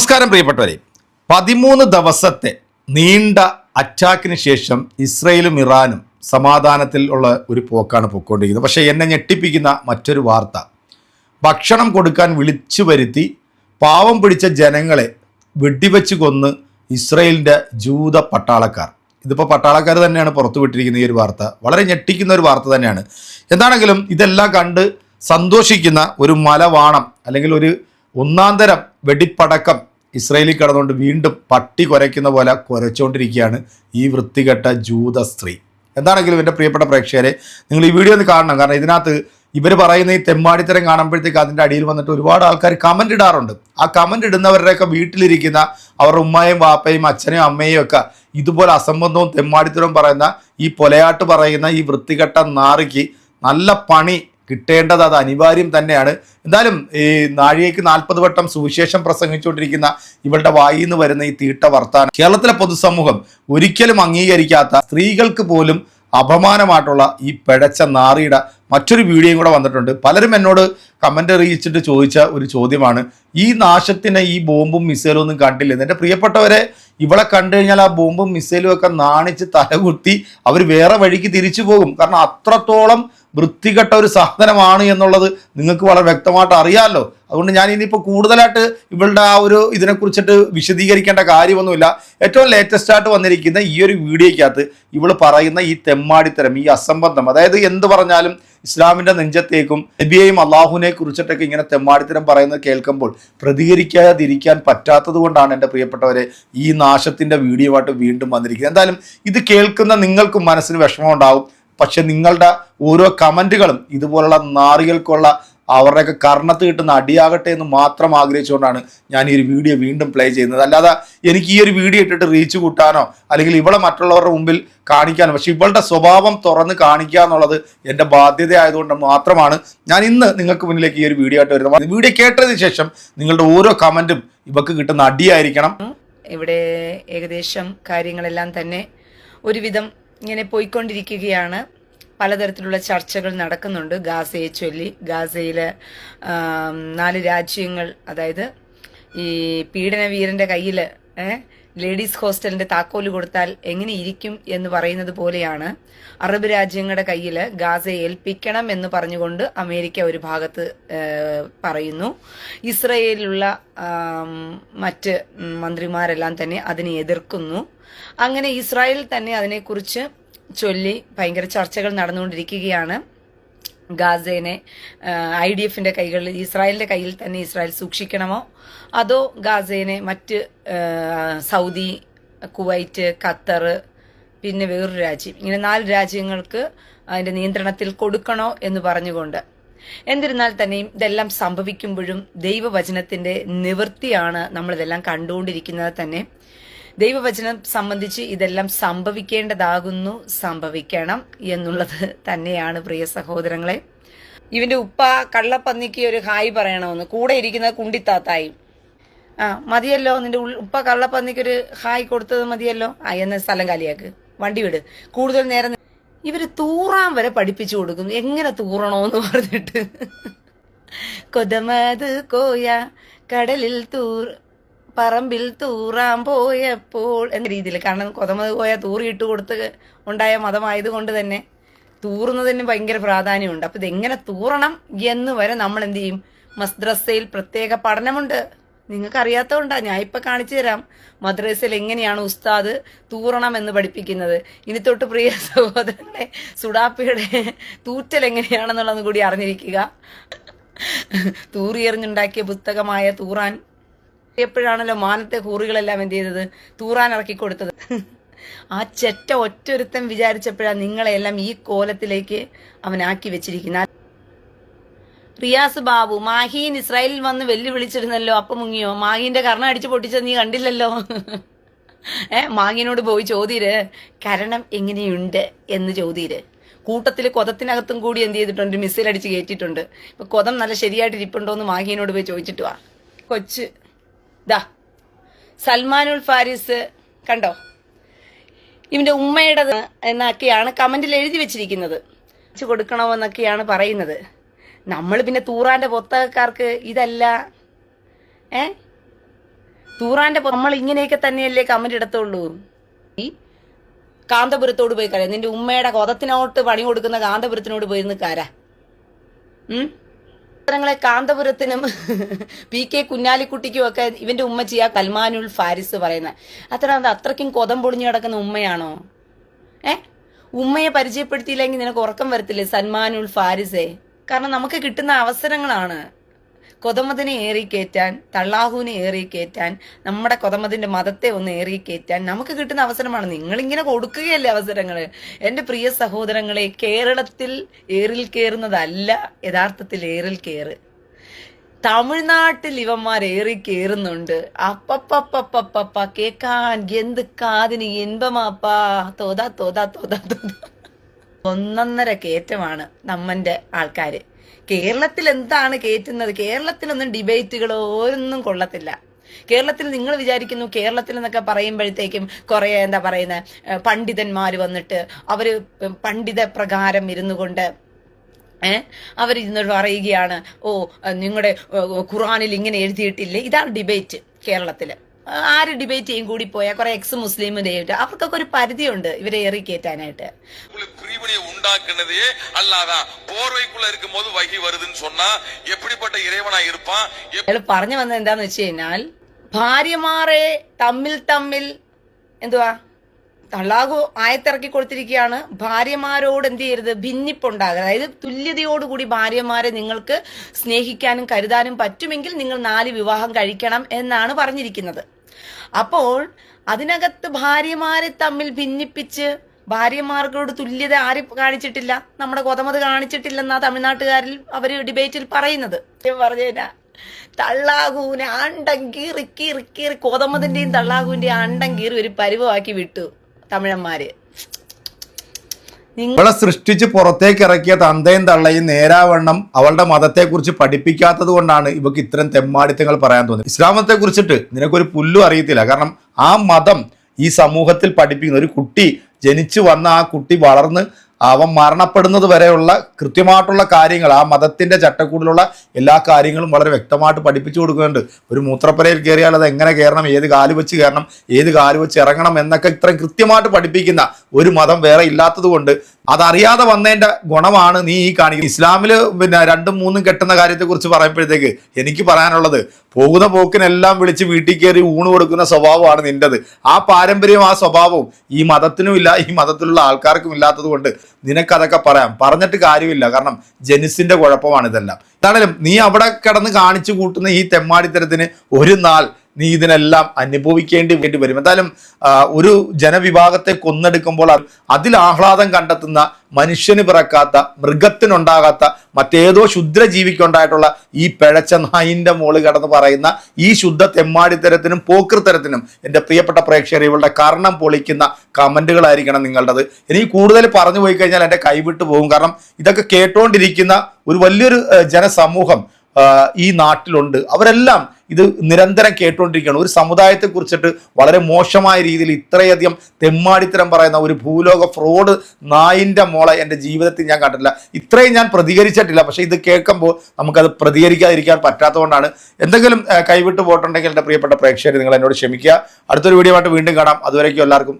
നമസ്കാരം പ്രിയപ്പെട്ടവരെ. പതിമൂന്ന് ദിവസത്തെ നീണ്ട അറ്റാക്കിന് ശേഷം ഇസ്രയേലും ഇറാനും സമാധാനത്തിൽ ഉള്ള ഒരു പോക്കാണ് പൊയ്ക്കൊണ്ടിരിക്കുന്നത്. പക്ഷേ എന്നെ ഞെട്ടിപ്പിക്കുന്ന മറ്റൊരു വാർത്ത. ഭക്ഷണം കൊടുക്കാൻ വിളിച്ചു വരുത്തി പാവം പിടിച്ച ജനങ്ങളെ വെടിവെച്ച് കൊന്ന് ഇസ്രയേലിന്റെ ജൂത പട്ടാളക്കാർ. ഇതിപ്പോൾ പട്ടാളക്കാർ തന്നെയാണ് പുറത്തുവിട്ടിരിക്കുന്ന ഈ ഒരു വാർത്ത. വളരെ ഞെട്ടിക്കുന്ന ഒരു വാർത്ത തന്നെയാണ്. എന്താണെങ്കിലും ഇതെല്ലാം കണ്ട് സന്തോഷിക്കുന്ന ഒരു മലവാണം അല്ലെങ്കിൽ ഒരു ഒന്നാന്തരം വെടിപ്പടക്കം ഇസ്രയേലിൽ കടന്നുകൊണ്ട് വീണ്ടും പട്ടി കുരയ്ക്കുന്ന പോലെ കുരച്ചുകൊണ്ടിരിക്കുകയാണ് ഈ വൃത്തികെട്ട ജൂത സ്ത്രീ. എന്താണെങ്കിലും എന്റെ പ്രിയപ്പെട്ട പ്രേക്ഷകരെ നിങ്ങൾ ഈ വീഡിയോ ഒന്ന് കാണണം. കാരണം ഇതിനകത്ത് ഇവർ പറയുന്ന ഈ തെമ്മാടിത്തരം കാണുമ്പോഴത്തേക്ക് അതിന്റെ അടിയിൽ വന്നിട്ട് ഒരുപാട് ആൾക്കാർ കമന്റ് ഇടാറുണ്ട്. ആ കമന്റ് ഇടുന്നവരുടെയൊക്കെ വീട്ടിലിരിക്കുന്ന അവരുടെ ഉമ്മയും വാപ്പയും അച്ഛനെയും അമ്മയും ഒക്കെ ഇതുപോലെ അസംബന്ധവും തെമ്മാടിത്തരവും പറയുന്ന ഈ പൊലയാട്ട് പറയുന്ന ഈ വൃത്തികെട്ട നാറിക്ക് നല്ല പണി കിട്ടേണ്ടത് അത് അനിവാര്യം തന്നെയാണ്. എന്തായാലും ഈ നാഴികയ്ക്ക് നാൽപ്പത് വട്ടം സുവിശേഷം പ്രസംഗിച്ചുകൊണ്ടിരിക്കുന്ന ഇവളുടെ വായിൽ നിന്ന് വരുന്ന ഈ തീട്ട വർത്താനം കേരളത്തിലെ പൊതുസമൂഹം ഒരിക്കലും അംഗീകരിക്കാത്ത സ്ത്രീകൾക്ക് പോലും അപമാനമായിട്ടുള്ള ഈ പിഴച്ച നാറിയുടെ മറ്റൊരു വീഡിയോയും കൂടെ വന്നിട്ടുണ്ട്. പലരും എന്നോട് കമന്റ് അറിയിച്ചിട്ട് ചോദിച്ച ഒരു ചോദ്യമാണ്. ഈ നാശത്തിന് ഈ ബോംബും മിസൈലും ഒന്നും കണ്ടില്ല. എന്റെ പ്രിയപ്പെട്ടവരെ ഇവളെ കണ്ടു കഴിഞ്ഞാൽ ആ ബോംബും മിസൈലും ഒക്കെ നാണിച്ച് തലകുത്തി അവർ വേറെ വഴിക്ക് തിരിച്ചു പോകും. കാരണം അത്രത്തോളം വൃത്തികെട്ട ഒരു സാധനമാണ് എന്നുള്ളത് നിങ്ങൾക്ക് വളരെ വ്യക്തമായിട്ട് അറിയാമല്ലോ അതുകൊണ്ട് ഞാൻ ഇനിയിപ്പോൾ കൂടുതലായിട്ട് ഇവളുടെ ആ ഒരു ഇതിനെക്കുറിച്ചിട്ട് വിശദീകരിക്കേണ്ട കാര്യമൊന്നുമില്ല. ഏറ്റവും ലേറ്റസ്റ്റ് ആയിട്ട് വന്നിരിക്കുന്ന ഈ ഒരു വീഡിയോയ്ക്കകത്ത് ഇവൾ പറയുന്ന ഈ തെമ്മാടിത്തരം ഈ അസംബന്ധം. അതായത് എന്ത് പറഞ്ഞാലും ഇസ്ലാമിന്റെ നെഞ്ചത്തേക്കും നബിയെയും അള്ളാഹുവിനെ കുറിച്ചിട്ടൊക്കെ ഇങ്ങനെ തെമ്മാടിത്തരം പറയുന്നത് കേൾക്കുമ്പോൾ പ്രതികരിക്കാതിരിക്കാൻ പറ്റാത്തത് കൊണ്ടാണ് എന്റെ പ്രിയപ്പെട്ടവരെ ഈ നാശത്തിന്റെ വീഡിയോ ആയിട്ട് വീണ്ടും വന്നിരിക്കുന്നത്. എന്തായാലും ഇത് കേൾക്കുന്ന നിങ്ങൾക്കും മനസ്സിന് വിഷമം ഉണ്ടാവും പക്ഷെ നിങ്ങളുടെ ഓരോ കമന്റുകളും ഇതുപോലുള്ള നാറികൾക്കുള്ള അവരുടെയൊക്കെ കർണത്ത് കിട്ടുന്ന അടിയാകട്ടെ എന്ന് മാത്രം ആഗ്രഹിച്ചുകൊണ്ടാണ് ഞാൻ ഈ ഒരു വീഡിയോ വീണ്ടും പ്ലേ ചെയ്യുന്നത്. അല്ലാതെ എനിക്ക് ഈ ഒരു വീഡിയോ ഇട്ടിട്ട് റീച്ച് കൂട്ടാനോ അല്ലെങ്കിൽ ഇവളെ മറ്റുള്ളവരുടെ മുമ്പിൽ കാണിക്കാനോ പക്ഷെ ഇവളുടെ സ്വഭാവം തുറന്ന് കാണിക്കുക എന്നുള്ളത് എന്റെ ബാധ്യത ആയതുകൊണ്ട് മാത്രമാണ് ഞാൻ ഇന്ന് നിങ്ങൾക്ക് മുന്നിലേക്ക് ഈ ഒരു വീഡിയോ ആയിട്ട് വരുന്നത്. വീഡിയോ കേട്ടതിന് ശേഷം നിങ്ങളുടെ ഓരോ കമന്റും ഇവക്ക് കിട്ടുന്ന അടിയായിരിക്കണം. ഇവിടെ ഏകദേശം കാര്യങ്ങളെല്ലാം തന്നെ ഒരുവിധം ഇങ്ങനെ പോയിക്കൊണ്ടിരിക്കുകയാണ്. പലതരത്തിലുള്ള ചർച്ചകൾ നടക്കുന്നുണ്ട്. ഗാസയെ ചൊല്ലി ഗാസയിലെ നാല് രാജ്യങ്ങൾ അതായത് ഈ പീഡനവീരന്റെ കയ്യിൽ ലേഡീസ് ഹോസ്റ്റലിന്റെ താക്കോൽ കൊടുത്താൽ എങ്ങനെ ഇരിക്കും എന്ന് പറയുന്നത് പോലെയാണ് അറബ് രാജ്യങ്ങളുടെ കയ്യിൽ ഗാസയെ ഏൽപ്പിക്കണം എന്ന് പറഞ്ഞുകൊണ്ട് അമേരിക്ക ഒരു ഭാഗത്ത് പറയുന്നു. ഇസ്രയേലിലുള്ള മറ്റ് മന്ത്രിമാരെല്ലാം തന്നെ അതിനെ എതിർക്കുന്നു. അങ്ങനെ ഇസ്രായേൽ തന്നെ അതിനെക്കുറിച്ച് ചൊല്ലി ഭയങ്കര ചർച്ചകൾ നടന്നുകൊണ്ടിരിക്കുകയാണ്. ഗാസേനെ ഐ ഡി എഫിന്റെ കൈകളിൽ ഇസ്രായേലിന്റെ കയ്യിൽ തന്നെ ഇസ്രായേൽ സൂക്ഷിക്കണമോ? അതോ ഗാസേനെ മറ്റ് സൗദി കുവൈറ്റ് ഖത്തർ പിന്നെ വേറൊരു രാജ്യം ഇങ്ങനെ നാല് രാജ്യങ്ങൾക്ക് അതിന്റെ നിയന്ത്രണത്തിൽ കൊടുക്കണോ എന്ന് പറഞ്ഞുകൊണ്ട്. എന്നിരുന്നാൽ തന്നെയും ഇതെല്ലാം സംഭവിക്കുമ്പോഴും ദൈവവചനത്തിന്റെ നിവൃത്തിയാണ് നമ്മളിതെല്ലാം കണ്ടുകൊണ്ടിരിക്കുന്നത് തന്നെ. ദൈവവചനം സംബന്ധിച്ച് ഇതെല്ലാം സംഭവിക്കേണ്ടതാകുന്നു സംഭവിക്കണം എന്നുള്ളത് തന്നെയാണ് പ്രിയ സഹോദരങ്ങളെ. ഇവന്റെ ഉപ്പ കള്ളപ്പന്നിക്ക് ഒരു ഹായ് പറയണമെന്ന് കൂടെ ഇരിക്കുന്ന കുണ്ടിത്താത്തായി. ആ മതിയല്ലോ നിന്റെ ഉപ്പ കള്ളപ്പന്നിക്ക് ഒരു ഹായ് കൊടുത്തത് മതിയല്ലോ? ആ എന്ന സ്ഥലം കാലിയാക്ക്. വണ്ടി വിട്. കൂടുതൽ നേരം ഇവർ തൂറാൻ വരെ പഠിപ്പിച്ചു കൊടുക്കും എങ്ങനെ തൂറണോന്ന് പറഞ്ഞിട്ട്. കൊതമത് കോയ കടലിൽ തൂർ പറമ്പിൽ തൂറാൻ പോയപ്പോൾ എന്ന രീതിയിൽ. കാരണം കൊതമത് പോയ തൂറിയിട്ട് കൊടുത്ത് ഉണ്ടായ മതമായതുകൊണ്ട് തന്നെ തൂറുന്നതിന് ഭയങ്കര പ്രാധാന്യമുണ്ട്. അപ്പൊ ഇതെങ്ങനെ തൂറണം എന്ന് വരെ നമ്മൾ എന്ത് ചെയ്യും? മദ്രസയിൽ പ്രത്യേക പഠനമുണ്ട്. നിങ്ങൾക്ക് അറിയാത്തതുകൊണ്ടാ ഞാൻ ഇപ്പൊ കാണിച്ചു തരാം മദ്രസയിൽ എങ്ങനെയാണ് ഉസ്താദ് തൂറണം എന്ന് പഠിപ്പിക്കുന്നത്. ഇനി തൊട്ട് പ്രിയ സഹോദരന്റെ സുഡാപ്പിയുടെ തൂറ്റൽ എങ്ങനെയാണെന്നുള്ളത് കൂടി അറിഞ്ഞിരിക്കുക. തൂറിയെറിഞ്ഞുണ്ടാക്കിയ പുസ്തകമായ തൂറാൻ എപ്പോഴാണല്ലോ മാനത്തെ കൂറികളെല്ലാം എന്ത് ചെയ്തത്? തൂറാൻ ഇറക്കി കൊടുത്തത്. ആ ചെറ്റ ഒറ്റൊരുത്തൻ വിചാരിച്ചപ്പോഴാണ് നിങ്ങളെല്ലാം ഈ കോലത്തിലേക്ക് അവനാക്കി വെച്ചിരിക്കുന്ന റിയാസ് ബാബു മാഹീൻ ഇസ്രായേലിൽ വന്ന് വെല്ലുവിളിച്ചിരുന്നല്ലോ അപ്പൊ മുങ്ങിയോ? മാഹീന്റെ കർണ അടിച്ചു പൊട്ടിച്ചത് നീ കണ്ടില്ലല്ലോ? ഏ മാഹീനോട് പോയി ചോദ്യര് കരണം എങ്ങനെയുണ്ട്? എന്ന് ചോദ്യര് കൂട്ടത്തിൽ കൊതത്തിനകത്തും കൂടി എന്ത് ചെയ്തിട്ടുണ്ട്? മിസ്സിൽ അടിച്ച് കയറ്റിയിട്ടുണ്ട്. ഇപ്പൊ കൊതം നല്ല ശരിയായിട്ട് ഇരിപ്പുണ്ടോ എന്ന് മാഹീനോട് പോയി ചോദിച്ചിട്ട് വാ. കൊച്ച് ദാ സൽമാനുൽ ഫാരിസ് കണ്ടോ? ഇവന്റെ ഉമ്മയുടെ എന്നൊക്കെയാണ് കമന്റിൽ എഴുതി വെച്ചിരിക്കുന്നത്. വെച്ച് കൊടുക്കണമെന്നൊക്കെയാണ് പറയുന്നത്. നമ്മൾ പിന്നെ തൂറാന്റെ പുസ്തകക്കാർക്ക് ഇതല്ല. ഏ? തൂറാന്റെ നമ്മൾ ഇങ്ങനെയൊക്കെ തന്നെയല്ലേ കമന്റ് ഇടത്തുള്ളൂ. ഈ കാന്തപുരത്തോട് പോയി കര നിന്റെ ഉമ്മയുടെ കൊതത്തിനോട്ട് പണി കൊടുക്കുന്ന കാന്തപുരത്തിനോട് പോയിരുന്ന് കര. ഉം? ചിത്രങ്ങളെ കാന്തപുരത്തിനും പി കെ കുഞ്ഞാലിക്കുട്ടിക്കും ഒക്കെ ഇവന്റെ ഉമ്മച്ചിയാ കൽമാനുൽ ഫാരിസ് പറയുന്നത് അത്ര അത് അത്രയ്ക്കും കൊതം പൊളിഞ്ഞു കിടക്കുന്ന ഉമ്മയാണോ? ഏ? ഉമ്മയെ പരിചയപ്പെടുത്തിയില്ലെങ്കിൽ നിനക്ക് ഉറക്കം വരത്തില്ലേ സൽമാനുൽ ഫാരിസേ? കാരണം നമുക്ക് കിട്ടുന്ന അവസരങ്ങളാണ്. കൊതമതിനെ ഏറിക്കയറ്റാൻ തള്ളാഹുവിനെ ഏറിക്കയറ്റാൻ നമ്മുടെ കൊതമതിന്റെ മതത്തെ ഒന്ന് ഏറിക്കയറ്റാൻ നമുക്ക് കിട്ടുന്ന അവസരമാണ്. നിങ്ങളിങ്ങനെ കൊടുക്കുകയല്ലേ അവസരങ്ങൾ എന്റെ പ്രിയ സഹോദരങ്ങളെ കേരളത്തിൽ ഏറിൽ കയറുന്നതല്ല യഥാർത്ഥത്തിൽ ഏറിൽ കയറ് തമിഴ്നാട്ടിൽ ഇവന്മാർ ഏറി കയറുന്നുണ്ട് അപ്പപ്പപ്പപ്പപ്പ കേക്കാൻ എന്ത് കാതിന് ഇൻപമാപ്പാ തോതാ തോതാ തോതാ തോതാ. ഒന്നൊന്നര കയറ്റമാണ് നമ്മന്റെ ആൾക്കാര്. കേരളത്തിൽ എന്താണ് കയറ്റുന്നത് കേരളത്തിലൊന്നും ഡിബേറ്റുകളോ ഒന്നും കൊള്ളത്തില്ല. കേരളത്തിൽ നിങ്ങൾ വിചാരിക്കുന്നു കേരളത്തിൽ എന്നൊക്കെ പറയുമ്പോഴത്തേക്കും കുറെ എന്താ പറയുന്ന പണ്ഡിതന്മാർ വന്നിട്ട് അവർ പണ്ഡിത പ്രകാരം ഇരുന്നു കൊണ്ട് ഏഹ് അവരിന്ന് പറയുകയാണ് ഓ നിങ്ങളുടെ ഖുറാനിൽ ഇങ്ങനെ എഴുതിയിട്ടില്ലേ? ഇതാണ് ഡിബേറ്റ് കേരളത്തിൽ ആര് ഡിബേറ്റ് ചെയ്യും? കൂടി പോയാൽ കുറെ എക്സ് മുസ്ലിം ഡിബേറ്റ് അവർക്കൊക്കെ ഒരു പരിധിയുണ്ട് ഇവരെ ഏറി കയറ്റാനായിട്ട് உண்டாக்குனதே அல்லாதான் போர்வைக்குள்ள இருக்கும் போது வகி வருதுன்னு சொன்னா எப்படிப்பட்ட இறைவனா இருப்பான் எப்- അയാൾ പറഞ്ഞു വന്നത് എന്താന്ന് വെച്ച് കഴിഞ്ഞാൽ ഭാര്യമാരെ തമ്മിൽ തമ്മിൽ എന്തുവാ തള്ളാഹു ആയത്തിറക്കി കൊടുത്തിരിക്കുകയാണ് ഭാര്യമാരോട് എന്ത് ചെയ്യരുത് ഭിന്നിപ്പുണ്ടാകുക അതായത് തുല്യതയോടുകൂടി ഭാര്യമാരെ നിങ്ങൾക്ക് സ്നേഹിക്കാനും കരുതാനും പറ്റുമെങ്കിൽ നിങ്ങൾ നാല് വിവാഹം കഴിക്കണം എന്നാണ് പറഞ്ഞിരിക്കുന്നത് അപ്പോൾ അതിനകത്ത് ഭാര്യമാരെ തമ്മിൽ ഭിന്നിപ്പിച്ച് ഭാര്യമാർക്കോട് തുല്യത ആരും കാണിച്ചിട്ടില്ല. നമ്മുടെ കൊതമത് കാണിച്ചിട്ടില്ലെന്നാ തമിഴ്നാട്ടുകാരിൽ അവർ ഡിബേറ്റിൽ പറയുന്നത്. പറഞ്ഞാ തള്ളാകൂനെ അണ്ടം കീറി കീറി കീറി കൊതമതിന്റെയും തള്ളാഹുവിന്റെയും അണ്ടം കീറി ഒരു പരുവമാക്കി വിട്ടു തമിഴന്മാര്. അവളെ സൃഷ്ടിച്ച് പുറത്തേക്ക് ഇറക്കിയ തന്തയും തള്ളയും നേരാവണ്ണം അവളുടെ മതത്തെക്കുറിച്ച് പഠിപ്പിക്കാത്തത് കൊണ്ടാണ് ഇവക്ക് ഇത്തരം തെമ്മാടിത്തങ്ങൾ പറയാൻ തോന്നുന്നത് ഇസ്ലാമത്തെ കുറിച്ചിട്ട് നിനക്കൊരു പുല്ലും അറിയത്തില്ല. കാരണം ആ മതം ഈ സമൂഹത്തിൽ പഠിപ്പിക്കുന്ന ഒരു കുട്ടി ജനിച്ചു വന്ന ആ കുട്ടി വളർന്ന് അവൻ മരണപ്പെടുന്നത് വരെയുള്ള കൃത്യമായിട്ടുള്ള കാര്യങ്ങൾ ആ മതത്തിന്റെ ചട്ടക്കൂടിലുള്ള എല്ലാ കാര്യങ്ങളും വളരെ വ്യക്തമായിട്ട് പഠിപ്പിച്ചു കൊടുക്കുന്നുണ്ട്. ഒരു മൂത്രപ്പരയിൽ കയറിയാൽ അത് എങ്ങനെ കയറണം ഏത് കാൽ വെച്ച് കയറണം ഏത് കാൽ വെച്ച് ഇറങ്ങണം എന്നൊക്കെ ഇത്രയും കൃത്യമായിട്ട് പഠിപ്പിക്കുന്ന ഒരു മതം വേറെ ഇല്ലാത്തത് കൊണ്ട് അതറിയാതെ വന്നതിന്റെ ഗുണമാണ് നീ ഈ കാണിക്കുന്നത്. ഇസ്ലാമിൽ പിന്നെ രണ്ടും മൂന്നും കെട്ടുന്ന കാര്യത്തെക്കുറിച്ച് പറയുമ്പോഴത്തേക്ക് എനിക്ക് പറയാനുള്ളത് പോകുന്ന പോക്കിനെല്ലാം വിളിച്ച് വീട്ടിൽ കയറി ഊണ് കൊടുക്കുന്ന സ്വഭാവമാണ് നിന്റെത്. ആ പാരമ്പര്യവും ആ സ്വഭാവവും ഈ മതത്തിനും ഇല്ല ഈ മതത്തിലുള്ള ആൾക്കാർക്കും ഇല്ലാത്തത് കൊണ്ട് നിനക്കതൊക്കെ പറയാം. പറഞ്ഞിട്ട് കാര്യമില്ല. കാരണം ജനിസിന്റെ കുഴപ്പമാണ് ഇതെല്ലാം എന്താണേലും നീ അവിടെ കിടന്ന് കാണിച്ചു കൂട്ടുന്ന ഈ തെമ്മാടിത്തരത്തിന് ഒരു നാൾ നീ ഇതിനെല്ലാം അനുഭവിക്കേണ്ടി വേണ്ടി വരും. എന്തായാലും ഒരു ജനവിഭാഗത്തെ കൊന്നെടുക്കുമ്പോൾ അത് അതിൽ ആഹ്ലാദം കണ്ടെത്തുന്ന മനുഷ്യന് പിറക്കാത്ത മൃഗത്തിനുണ്ടാകാത്ത മറ്റേതോ ശുദ്രജീവിക്കുണ്ടായിട്ടുള്ള ഈ പിഴച്ച നായിന്റെ മോൾ കടന്ന് പറയുന്ന ഈ ശുദ്ധ തെമ്മാടിത്തരത്തിനും പോക്കൃത്തരത്തിനും എന്റെ പ്രിയപ്പെട്ട പ്രേക്ഷകർ ഇവളുടെ കർണം പൊളിക്കുന്ന കമന്റുകളായിരിക്കണം നിങ്ങളുടേത്. ഇനി കൂടുതൽ പറഞ്ഞു പോയി കഴിഞ്ഞാൽ എന്റെ കൈവിട്ട് പോകും. കാരണം ഇതൊക്കെ കേട്ടുകൊണ്ടിരിക്കുന്ന ഒരു വലിയൊരു ജനസമൂഹം ഈ നാട്ടിലുണ്ട്. അവരെല്ലാം ഇത് നിരന്തരം കേട്ടുകൊണ്ടിരിക്കുകയാണ് ഒരു സമുദായത്തെ കുറിച്ചിട്ട് വളരെ മോശമായ രീതിയിൽ ഇത്രയധികം തെമ്മാടിത്തരം പറയുന്ന ഒരു ഭൂലോക ഫ്രോഡ് നായിന്റെ മോളെ എന്റെ ജീവിതത്തിൽ ഞാൻ കണ്ടിട്ടില്ല. ഇത്രയും ഞാൻ പ്രതികരിച്ചിട്ടില്ല. പക്ഷേ ഇത് കേൾക്കുമ്പോൾ നമുക്കത് പ്രതികരിക്കാതിരിക്കാൻ പറ്റാത്തതുകൊണ്ടാണ്. എന്തെങ്കിലും കൈവിട്ട് പോയിട്ടുണ്ടെങ്കിൽ എന്റെ പ്രിയപ്പെട്ട പ്രേക്ഷകർ നിങ്ങൾ എന്നോട് ക്ഷമിക്കുക. അടുത്തൊരു വീഡിയോ ആയിട്ട് വീണ്ടും കാണാം. അതുവരേക്കും എല്ലാവർക്കും